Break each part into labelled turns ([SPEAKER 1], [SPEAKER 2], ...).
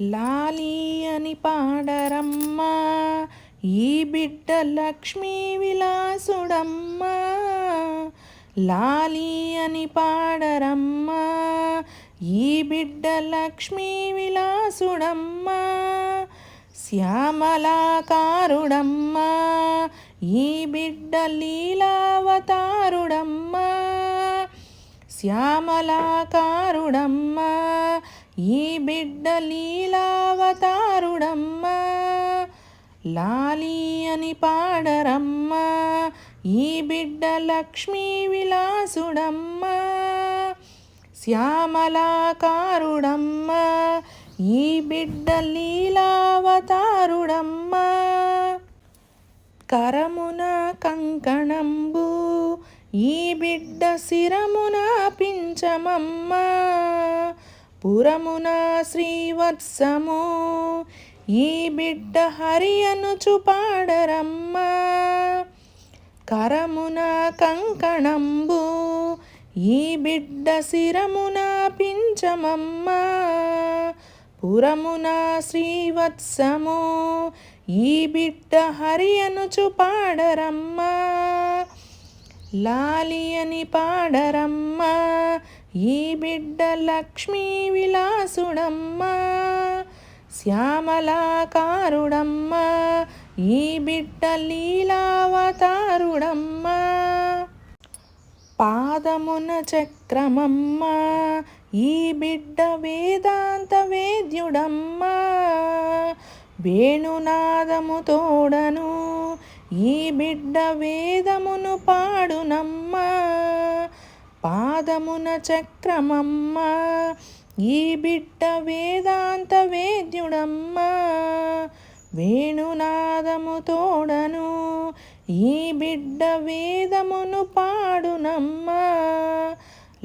[SPEAKER 1] లాలి అని పాడరమ్మా ఈ బిడ్డ లక్ష్మీ విలాసుడమ్మా. లాలి అని పాడరమ్మా ఈ బిడ్డ లక్ష్మీ విలాసుడమ్మా. శ్యామలాకారుడమ్మా ఈ బిడ్డ లీలావతారుడమ్మా. శ్యామలాకారుడమ్మా ఈ బిడ్డ లీలావతారుడమ్మా లాలి అని పాడరమ్మా ఈ బిడ్డ లక్ష్మీ విలాసుడమ్మా శ్యామలాకారుడమ్మా ఈ బిడ్డ లీలావతారుడమ్మా. కరమున కంకణంబు ఈ బిడ్డ శిరమున పించమమ్మా పురమున శ్రీవత్సము. ఈ బిడ్డ హరి అనుచు పాడరమ్మా. కరమున కంకణంబు. ఈ బిడ్డ శిరమున పించమమ్మా పురమున శ్రీవత్సము. ఈ బిడ్డ హరి అనుచు పాడరమ్మా. లాలి అని పాడరమ్మా. ఈ బిడ్డ లక్ష్మీ విలాసుడమ్మా శ్యామలాకారుడమ్మ ఈ బిడ్డ లీలావతారుడమ్మా. పాదమున చక్రమమ్మా ఈ బిడ్డ వేదాంత వేద్యుడమ్మా. వేణునాదము తోడను ఈ బిడ్డ వేదమును పాడునమ్మా. పాదమున చక్రమమ్మా ఈ బిడ్డ వేదాంత వేద్యుడమ్మా. వేణునాదము తోడను ఈ బిడ్డ వేదమును పాడునమ్మా.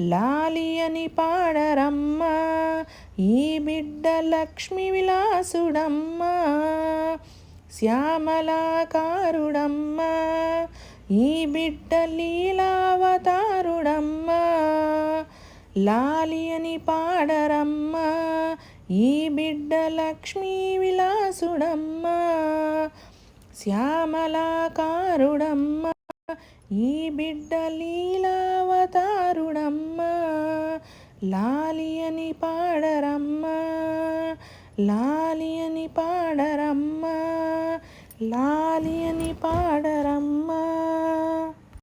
[SPEAKER 1] లాలి అని పాడరమ్మా ఈ బిడ్డ లక్ష్మి విలాసుడమ్మా. శ్యామలాకారుడమ్మా. ఈ బిడ్డ లీలావతారుడమ్మా లాలి అని పాడరమ్మా ఈ బిడ్డ లక్ష్మీ విలాసుడమ్మా శ్యామలాకారుడమ్మా ఈ బిడ్డ లీలావతారుడమ్మా లాలి అని పాడరమ్మా లాలి అని పాడరమ్మా. లాలి అని పాడరమ్మా